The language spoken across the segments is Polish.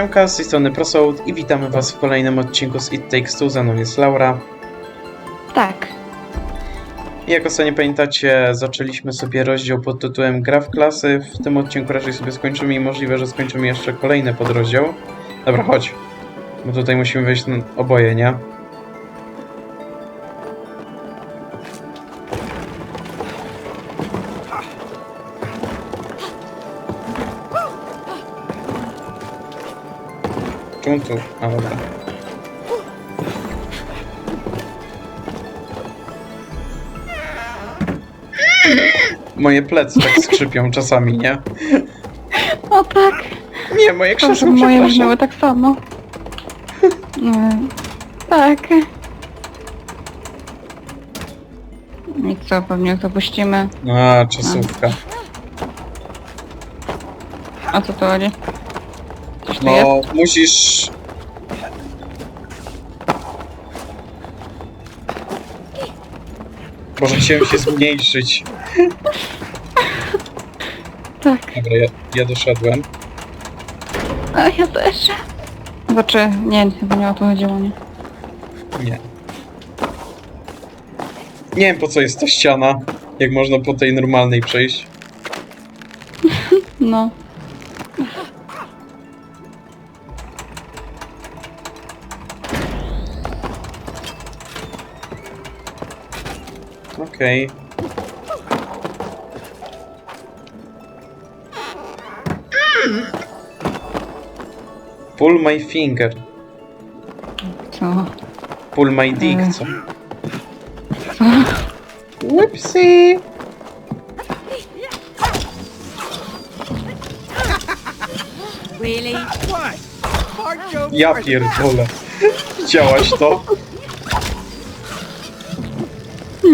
Siemka, z tej strony Prosoud i witamy was w kolejnym odcinku z It Takes Two, ze mną jest Laura. Tak. Jak ostatnio pamiętacie, zaczęliśmy sobie rozdział pod tytułem Gra w klasy. W tym odcinku raczej sobie skończymy i możliwe, że skończymy jeszcze kolejny podrozdział. Dobra, chodź. Bo tutaj musimy wejść na oboje, nie? Czemu tu? A, dobra. Moje plecy tak skrzypią czasami, nie? O tak. Nie, moje Proszę, krzesło, moje przepraszam. brzmiały tak samo. Nie. Tak. I co, pewnie to puścimy. A, czasówka. A co to chodzi? Jest? No, musisz... Boże, chciałem się zmniejszyć. Tak. Dobra, ja, ja doszedłem. A ja też. Znaczy, nie, chyba nie o to chodziło, nie? Nie. Nie wiem po co jest ta ściana, jak można po tej normalnej przejść. No. Okej. Pull my finger. Co? Pull my dick, Mm. co? Whoopsie! Really? What? Ja pierdolę. Widziałaś to?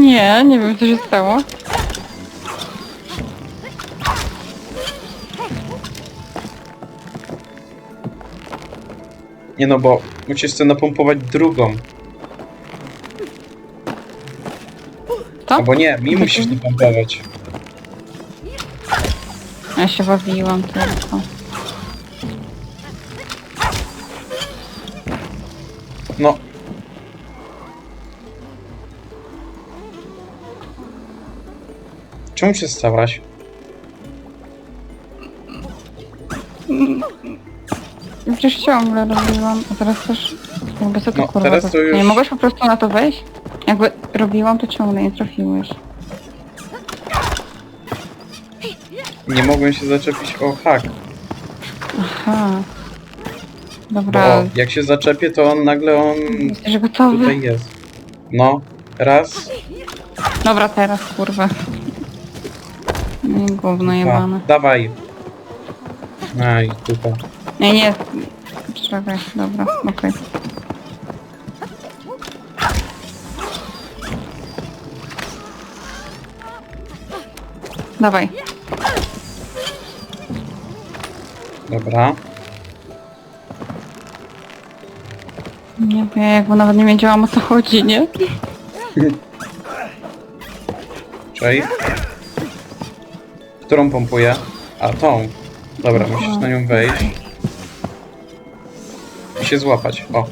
Nie, nie wiem co się stało. Nie no, bo musisz sobie napompować drugą. To? Albo nie, mi musisz napompować. Ja się bawiłam tylko. Czemu się stałaś? Przecież ciągle robiłam, a teraz też jakby co to No, kurwa... teraz to- to już- Nie mogłeś po prostu na to wejść? Jakby robiłam to ciągle, nie trafiłeś. Nie mogłem się zaczepić o hak. Aha. Bo Dobra, jak się zaczepię, to on nagle on jesteś gotowy? tutaj jest. No, raz, Dobra, teraz kurwa. Nie, gówno jebane. Dawaj. Aj, dupa. Nie, nie. Czekaj, dobra, okej. Dawaj. Dobra. Nie, bo ja jakby nawet nie wiedziałam o co chodzi, nie? Czej. Którą pompuję? A, tą. Dobra, musisz na nią wejść. I się złapać. O.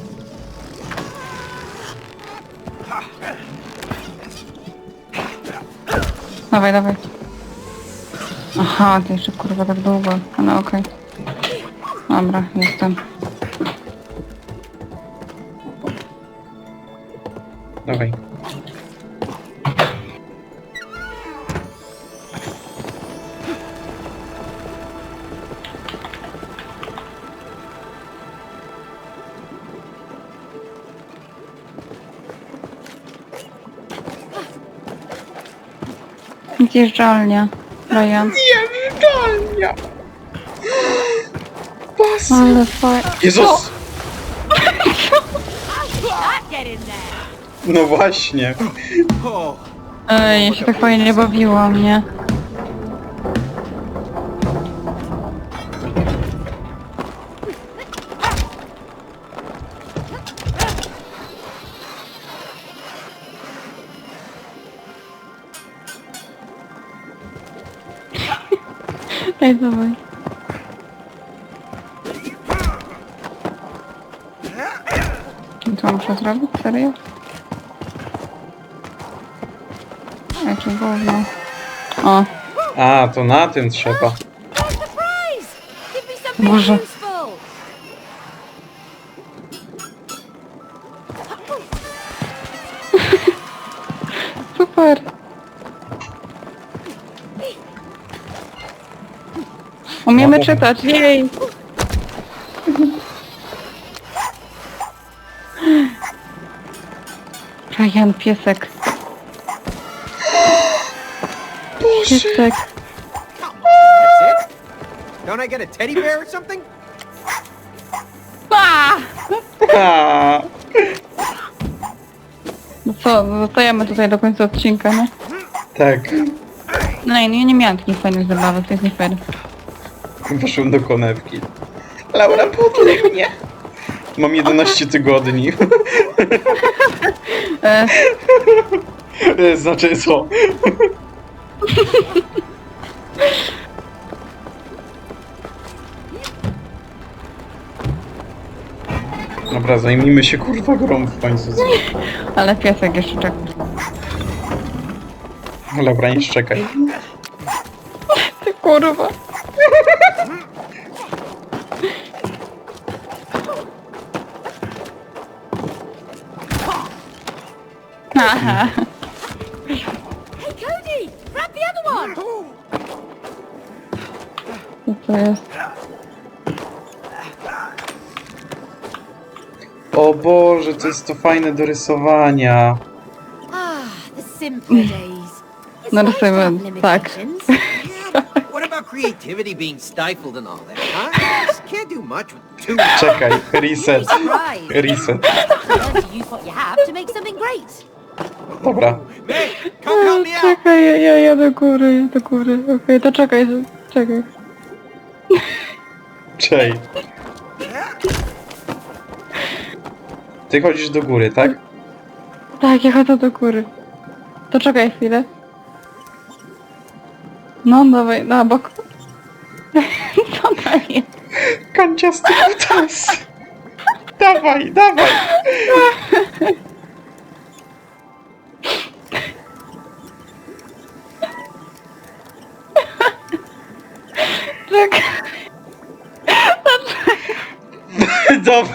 Dawaj, dawaj. Aha, to jeszcze kurwa tak długo. No okej. Dobra, jestem. Dawaj. Zjeżdżalnia. Ryan. Jeżdżalnia! Pas! Ale fajnie. Jezus! There. No właśnie. Ej, ja się tak fajnie bawiłam, nie? Serio? Jakie gówno. O, A, to na tym trzeba. There's the prize! Give me something Boże. useful! super! Umiemy No. czytać, jej! Ryan, piesek. Piesek. That's it? Don't I get a teddy bear or something? A, No co, zostajemy tutaj do końca odcinka, nie? tak. No i no, ja nie miałam takich fajnych zabawek, to jest nie fair. Poszłem do konewki. Laura, podlej mnie. Mam 11 tygodni. E, E, Znaczy co? Dobra, zajmijmy się kurwa grą w końcu. ale piesek jeszcze czeka. Dobra, nie szczekaj. Ty kurwa. Aha. Hey, Cody! Grab the other one! Co to? O Boże, to jest to fajne do rysowania. Ah, the simpler days. It's No, nice to tak. What about creativity being stifled and all that, huh? Just can't do much with two. Czekaj, reset. Surprise! Reset. Learn to use what you have to make something great. Dobra. Czekaj, ja, ja, ja do góry, ja do góry. Okej, to czekaj, czekaj. Czej. Ty chodzisz do góry, tak? Tak, ja chodzę do góry. To czekaj chwilę. No, dawaj, na bok. Co to jest? Kanciasty kutas. Dawaj, dawaj.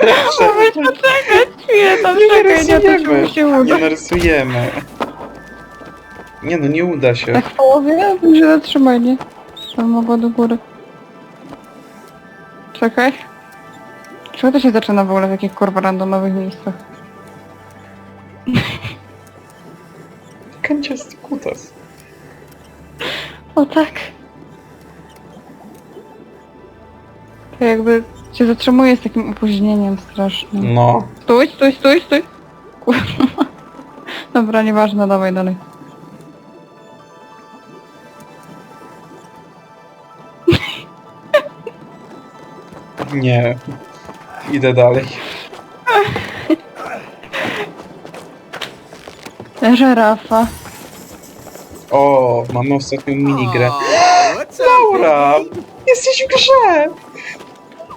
Poczekaj chwilę, tam nie czekaj, nie, to ci narysujemy. musi udać. Nie narysujemy. Nie no, nie uda się. Tak w połowie? To się zatrzymaj, nie? Trzeba mogło do góry. Czekaj. Czego to się zaczyna w ogóle w jakich kurwa randomowych miejscach? Kanciasty kutas. O tak. To jakby się zatrzymuje z takim opóźnieniem strasznym. No. Stój, stój, stój, stój. Kurwa. Dobra, nieważne, dawaj dalej. Nie. Idę dalej. Żerafa. O, mamy ostatnią minigrę. Oh, Laura! Jesteś w grze!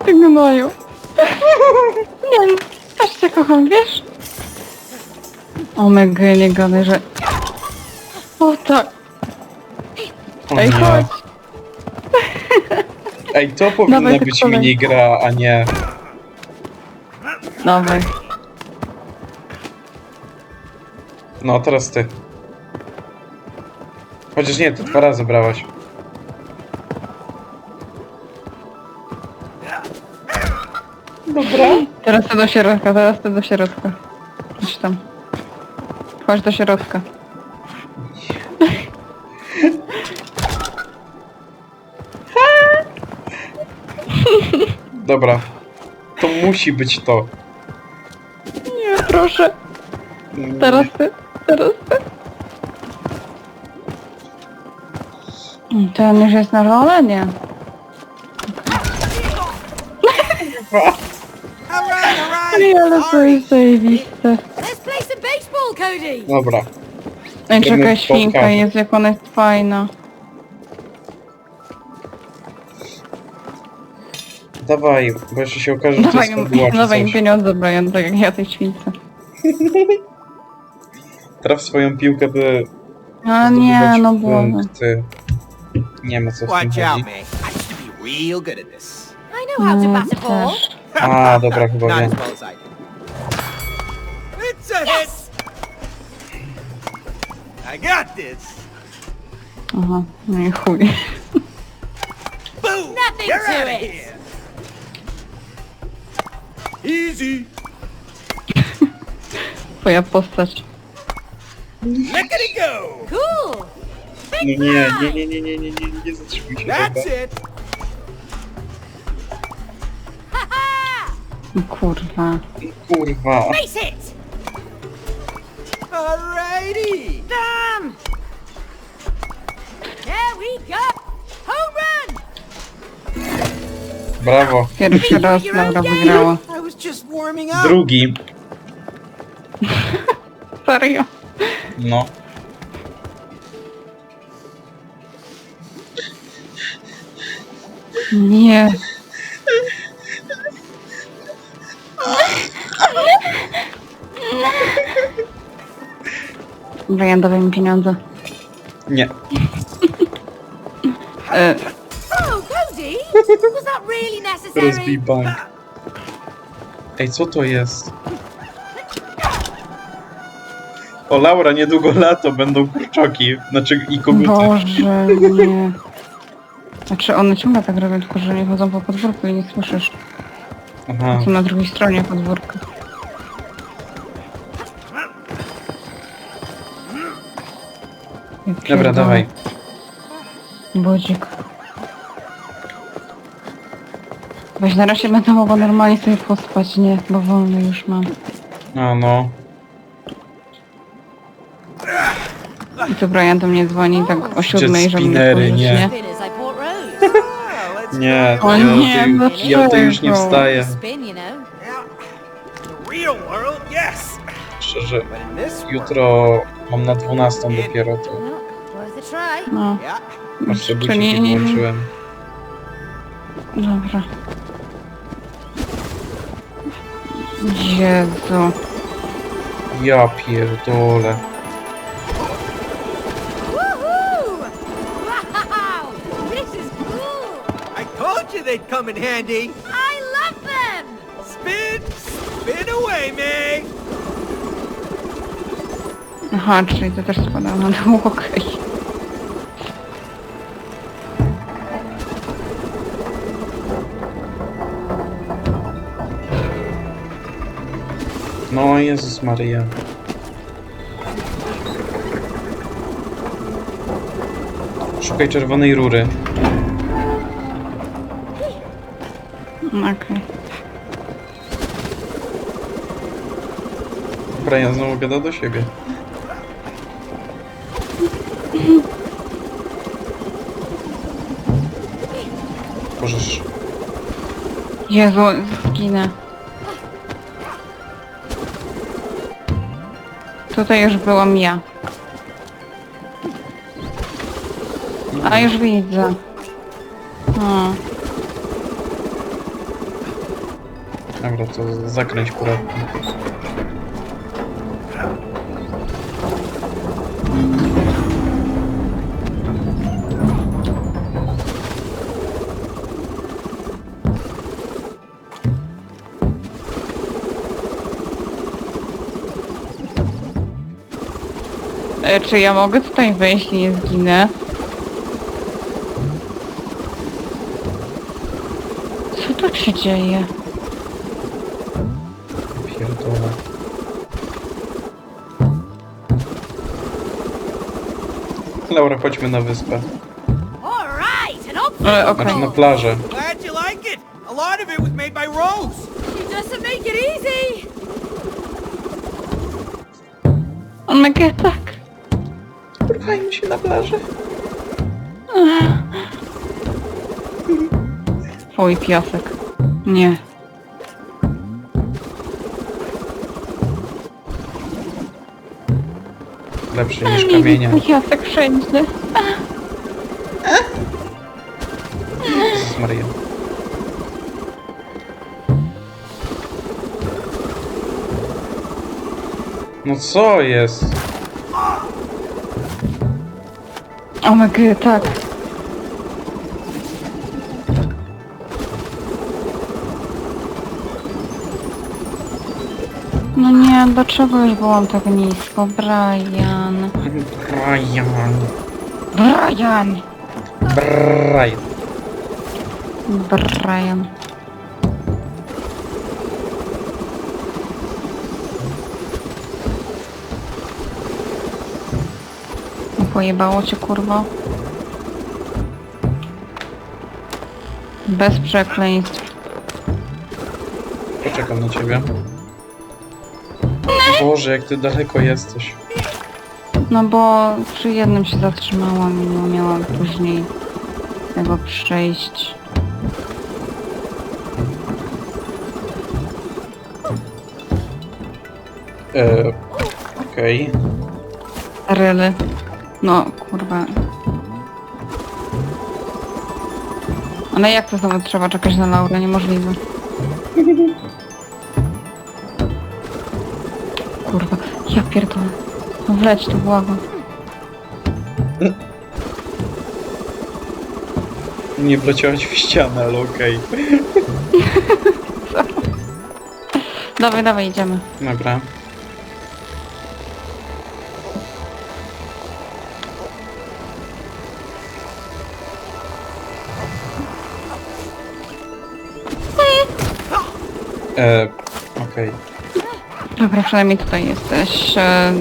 Ty gnoju. Nie, aż cię kocham, wiesz? O mega, nie gadaj, że... O tak. O Ej, nie. chodź. Ej, to powinna Dawaj, być minigra, a nie... Dawaj. No, teraz ty. Chociaż nie, ty dwa razy brałaś. Dobra. Teraz ty do środka, teraz ty do środka. Chodź tam. Chodź do środka. Dobra. To musi być to. Nie, proszę. Teraz ty, teraz ty. Ten już jest na rolę, nie? Right. Ej, ale to jest zajebiste. Let's play some baseball, Cody! Dobra. Ej, czekaj, świnka jest, jak ona jest fajna. Dawaj, bo jeszcze się okaże, że to Dawaj, jest fabuła czy dawaj im coś. pieniądze, Brian, tak jak ja tej śwince. Traf swoją piłkę, by A nie, zdobywać no było. punkty. Nie ma co z tym Watch out, chodzi. man. I used to be real good at this. I know how to bat a ball. Też. A, dobra, chyba Not wiem. as well as I do. I got this! Aha, no i chuj. Boom! Nothing You're to outta it. here. Easy! Twoja postać. Lickety go! Cool! No nie, nie, nie, nie, nie, nie, nie, nie zatrzymuj się That's chyba. it! Ha ha! Kurwa. Kurwa. Face it! Alrighty! Damn! Brawo. Pierwszy raz Laura wygrała. I was just warming up. Drugi. Serio? No. Nie. Brian, dawaj mi pieniądze. Nie. E, Oh, Cody! Was that really necessary? Rozbij bank. Ej, co to jest? O, Laura, niedługo lato, będą kurczoki. Znaczy i koguty. Boże, nie. Znaczy one ciągle tak robią, tylko że nie chodzą po podwórku i nie słyszysz. Aha. Są na drugiej stronie podwórka. Ja Dobra, pierdolę. dawaj. Budzik. Weź na razie będę mogła normalnie sobie pospać, nie, bo wolny już mam. A no. I tu Brian do mnie dzwoni tak o siódmej, żeby mnie spinery, pożyć, nie. nie? Spin as I bought Rose. Let's Nie, O ja, nie, o tej, ja o tej już nie dlaczego? wstaję. Spin, you know. Yeah. The real world, yes. Szczerze, But in this world, jutro mam na 12 dopiero to. Well, worth a try. No, yeah. Jeszcze to nie, nie, włączyłem. dobra. Jezu. Ja pierdolę. Woohoo! Wow! This is cool! I told you they'd come in handy. I love them! Spin, spin away, May. Aha, czyli to też spada na dół, okej. No Jezus Maria. Szukaj czerwonej rury. Okej. Brian znowu gada do siebie. Możesz. Jezu, zginę. Tutaj już byłam ja. A już widzę. O, Dobra, to zakręć pułapkę. E, czy ja mogę tutaj wejść i nie zginę? Co tu się dzieje? Pierdolę. Laura, chodźmy na wyspę. All right, and up E, Okej. Znaczy na plażę. Glad you like it. A lot of it was made by Rose. She doesn't make it easy. On ma tak. Porwajmy się na plażę. Twój piasek. Nie. Lepszy niż kamienia. Piasek wszędzie. Jezus Maria. No co jest? O my god, tak. No nie, dlaczego już byłam tak nisko? Brian. Brian. Brian! Brian. Brian. Pojebało cię kurwa. Bez przekleństw. Poczekam na ciebie. Boże, jak ty daleko jesteś. No bo przy jednym się zatrzymałam i nie miałam później tego przejść. E, Okej. Ryly. No kurwa. Ale jak to znowu trzeba czekać na Laurę? Niemożliwe. Kurwa, ja pierdolę. No wleć tu, błagam. Nie wleciałaś w ścianę, ale okej. Dawaj, dawaj, idziemy. Dobra. Przynajmniej tutaj jesteś. e.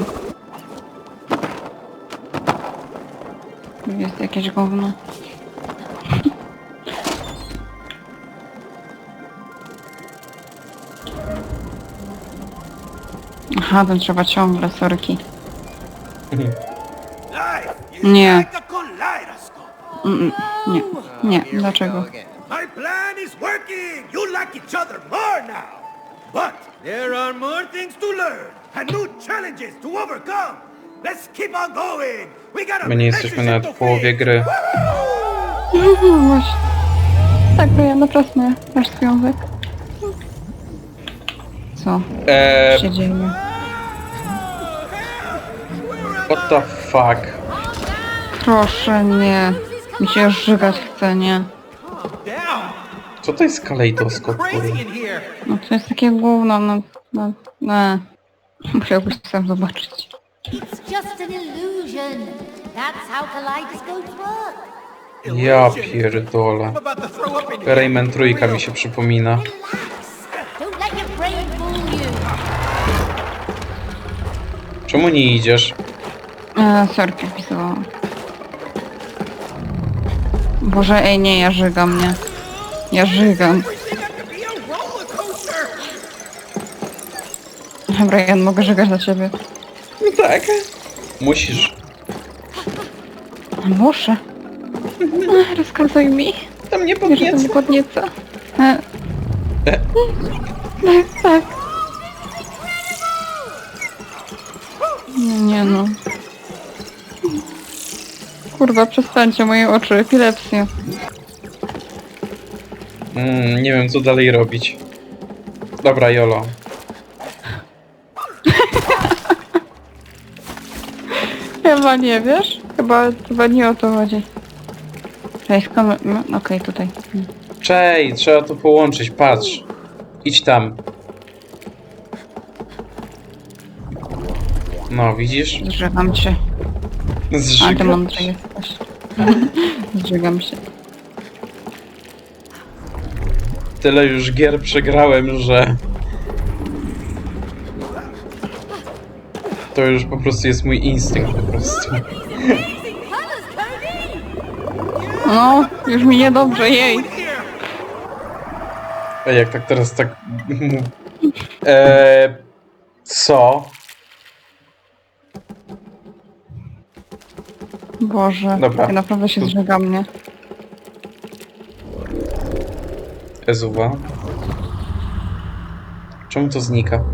Jest jakieś gówno. Aha, ten trzeba ciągle, sorki. Nie. Mm, mm, nie, nie, dlaczego? My plan is working! You like each other more now! But there are more things to learn and new challenges to overcome! Let's keep on going! We got a My nie jesteśmy nawet w połowie gry. No właśnie. Tak, to ja naprawdę masz związek. Co E, się dzieje? what the fuck? Proszę nie. Mi się żygać chce, nie. Co to jest kalejdoskop? Kurwa? No to jest takie gówno, no, no, no. Musiałbyś sam zobaczyć. It's just an illusion. That's how kaleidoscopes work. Ja pierdolę. Rayman trójka mi się przypomina. Relax. Don't let your brain fool you. Czemu nie idziesz? E, sorki wpisałam. Boże, ej, nie, ja żygam, nie. Ja żygam. To ja mogę żygać dla ciebie. Tak. Musisz. Muszę. E, Rozkazuj mi. Tam nie Wiesz, że to mnie podnieca. E. E. Tak, tak. Nie, nie no. Kurwa, przestańcie moje oczy, epilepsja. Mm, nie wiem, co dalej robić. Dobra, Jolo. Chyba nie wiesz? Chyba, chyba nie o to chodzi. Cześć, skąd... m- Okej, tutaj. Czej, trzeba to połączyć, patrz. Idź tam. No, widzisz? Zżygam się. A ty mądry jesteś. Zżygam się. Tyle już gier przegrałem, że... To już po prostu jest mój instynkt po prostu. No, już mi niedobrze, jej. A jak tak teraz tak... Eee, co? Boże, Dobra. ja naprawdę się Tu- zżygam, nie? Ezuwa. Czemu to znika?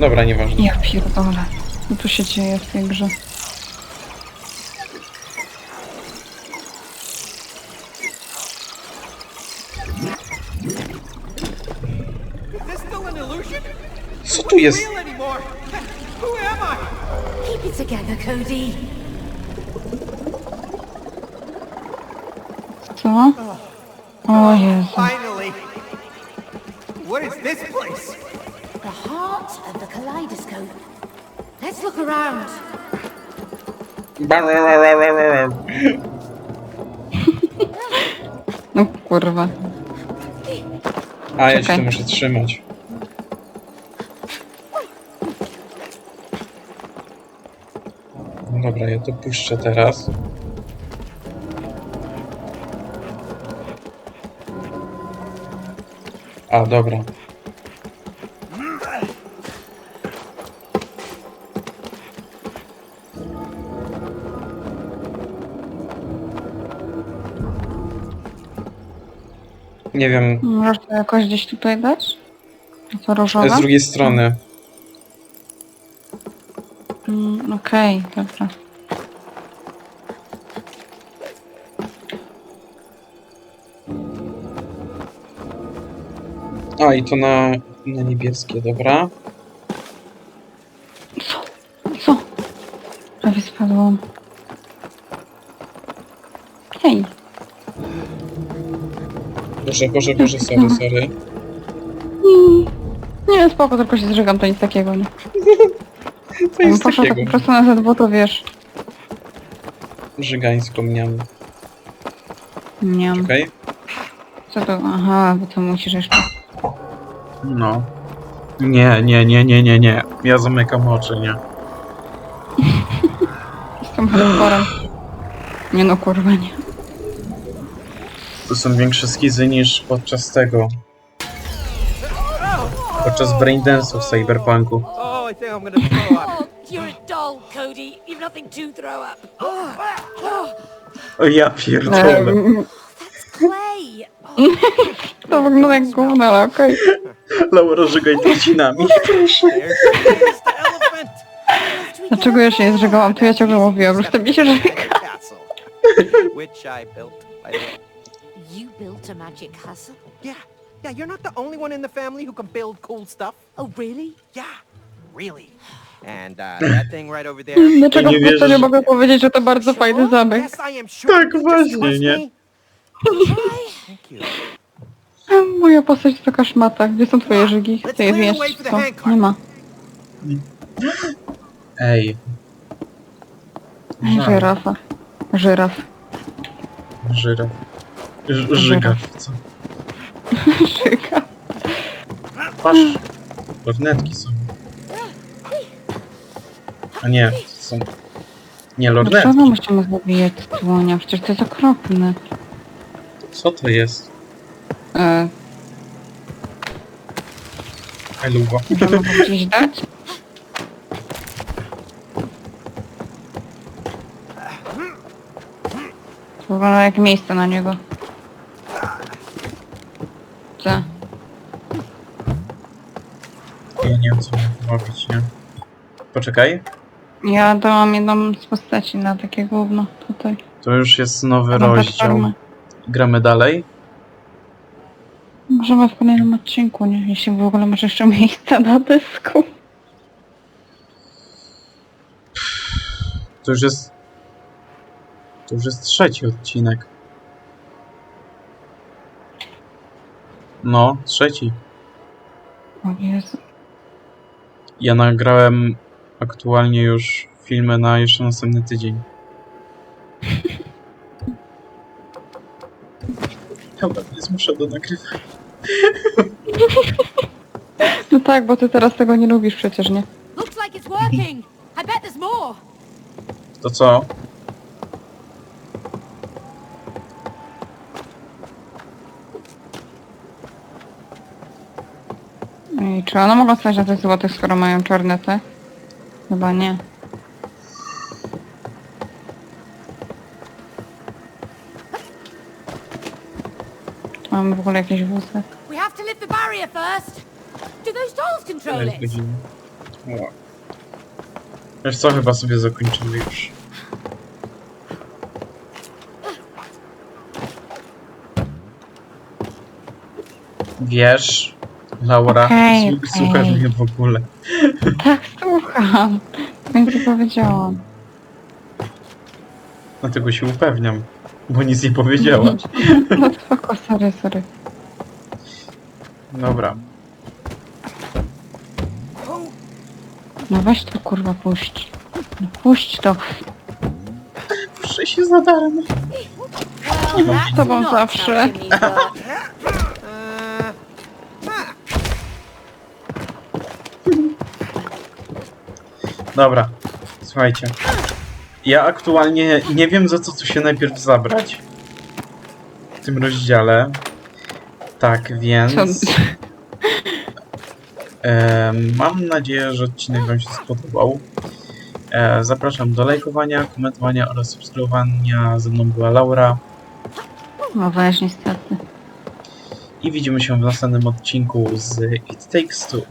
Dobra, nieważne. Ja pierdolę. Co tu się dzieje w tej grze? Co tu jest? Real anymore? it together, Cody. Co? O Jezu. Finally! What is this place? The heart of the kaleidoscope. Let's look around. No kurwa. A, ja się Czekaj. tu muszę trzymać. No dobra, ja to puszczę teraz. A, dobra. Nie wiem, Możesz to jakoś gdzieś tutaj dać? To różowe? z drugiej strony. Mm, Okej, dobra. A, i to na, na niebieskie, dobra. Co? Prawie spadłam. Hej. Boże, Boże, Boże, sorry, sorry. Mm. Nie, spoko, tylko się zżygam, to nic takiego, nie? To jest Poszła tak po takiego. prostu na Z2, to wiesz. Żygańską miam. Nie. Okej? Co to? Aha, bo to musisz jeszcze... No. Nie, nie, nie, nie, nie, nie. Ja zamykam oczy, nie. Jestem hardcorem. Nie no, kurwa, nie. To są większe skizy niż podczas tego. Podczas braindance'u w Cyberpunku. Oh, I think I'm gonna throw up. Oh, you're a doll, Cody. You've nothing to throw up. O ja pierdolę. Clay. To wygląda jak gówno, ale okej. Laura, żygaj trucinami. Dlaczego ja się nie zżygałam? To ja ciągle mówiłam, że to mi się żyga. Castle. Which I built, by the way. You built a magic castle? Yeah, yeah, you're not the only one in the family who can build cool stuff. Oh, really? Yeah, really. And uh, that thing right over there. Dlaczego Nie prostu nie mogę powiedzieć, że to bardzo fajny zamek? Yes, I am sure. Tak, Just właśnie, trust nie? me. Moja postać to taka szmata. Gdzie są twoje żygi? Ty je zjesz, co? Nie ma. Ej. Ej, Żyrafa. Żyraf. Żyra. Ż- Żyga. Co? Żyga. Patrz. Lornetki są. A nie, to są... Nie, Dlaczego lornetki. musimy zabijać słonia? Przecież to jest okropne. Co to jest? E, Eluwa. możemy gdzieś dać? To wygląda jak miejsce na niego. Co? Ja nie wiem, co mam robić, nie? Poczekaj. Ja dałam jedną z postaci na takie gówno tutaj. To już jest nowy Na rozdział. platformę. Gramy dalej. Możemy w kolejnym odcinku, nie? Jeśli w ogóle masz jeszcze miejsca na dysku. To już jest... To już jest trzeci odcinek. No, trzeci. O Jezu. Ja nagrałem aktualnie już filmy na jeszcze następny tydzień. Dobra, nie zmuszę do nagrywania. No tak, bo ty teraz tego nie lubisz przecież, nie? Looks like it's working. I bet there's more. To co? Ej, czy one mogą stać na tych złotych, skoro mają czarne te? Chyba nie. Tu mamy w ogóle jakieś wózek. We have to lift the barrier first. Do those dolls control Ile it? godzin? O. Wiesz co, chyba sobie zakończymy już. Wiesz, Laura, Okej, słu- okej. słuchasz mnie w ogóle. Tak, słucham. nic nie powiedziałam. Dlatego się upewniam, bo nic nie powiedziałaś. No spoko, sorry, sorry. Dobra. No weź to kurwa puść. No puść to. Muszę się za darmo. Mam z tobą zawsze. Dobra, słuchajcie. Ja aktualnie nie wiem za co tu się najpierw zabrać. W tym rozdziale. Tak, więc... Em, mam nadzieję, że odcinek Wam się spodobał. E, zapraszam do lajkowania, komentowania oraz subskrybowania. Ze mną była Laura No weź niestety. i widzimy się w następnym odcinku z It Takes Two.